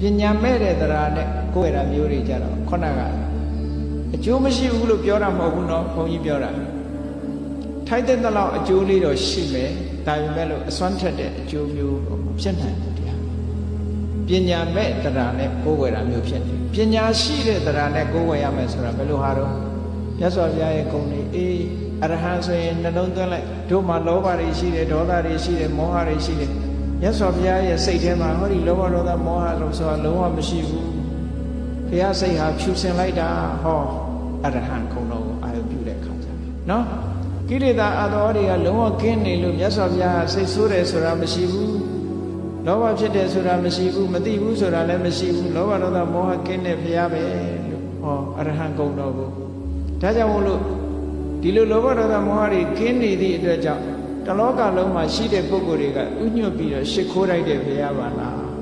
ပညာမဲ့တဲ့တရားနဲ့ကိုယ်ရတာမျိုးတွေကြတော့ခုနကအကျိုးမရှိဘူးလို့ပြောတာမဟုတ်ဘူးเนาะဘုန်းကြီးပြောတာထိုက်တဲ့တလောက်အကျိုးလေးတော့ရှိမယ်ဒါပေမဲ့လို့အစွမ်းထက်တဲ့အကျိုးမျိုးတော့မဖြစ်နိုင်ဘူးတရားပညာမဲ့တရားနဲ့ကိုယ်ဝယ်တာမျိုးဖြစ်တယ်ပညာရှိတဲ့တရားနဲ့ကိုယ်ဝယ်ရမယ်ဆိုတာဘယ်လိုဟာတော့မြတ်စွာဘုရားရဲ့ဂုဏ်တွေအေးအရဟံဆိုရင်နှလုံးသွင်းလိုက်တို့မှာလောဘတွေရှိတယ်ဒေါသတွေရှိတယ်မောဟတွေရှိတယ် မြတ်စွာဘုရားရဲ့စိတ်ထဲမှာဟောဒီလောဘဒေါသမောဟလို့ဆိုတာလုံးဝမရှိဘူးဘုရားစိတ်ဟာဖြူစင်လိုက်တာဟောအရဟံခုံတော်ကိုအာရုံပြုတဲ့အခါကျတော့နော်ကိလေသာအတော်တွေကလုံးဝကင်းနေလို့မြတ်စွာဘုရားစိတ်ဆိုးတယ်ဆိုတာမရှိဘူးလောဘဖြစ်တယ်ဆိုတာမရှိဘူးမသိဘူးဆိုတာလည်းမရှိဘူးလောဘဒေါသမောဟကင်းတဲ့ဘုရားပဲလို့ဟောအရဟံကုံတော်ကိုဒါကြောင့်မို့လို့ဒီလိုလောဘဒေါသမောဟတွေကင်းနေသည့်အတွက်ကြောင့် တလောကလုံးမှာရှိတဲ့ပုဂ္ဂိုလ်တွေကဥညွတ်ပြီးတော့ရှ िख ိုးလိုက်တဲ့ဘုရားပါလား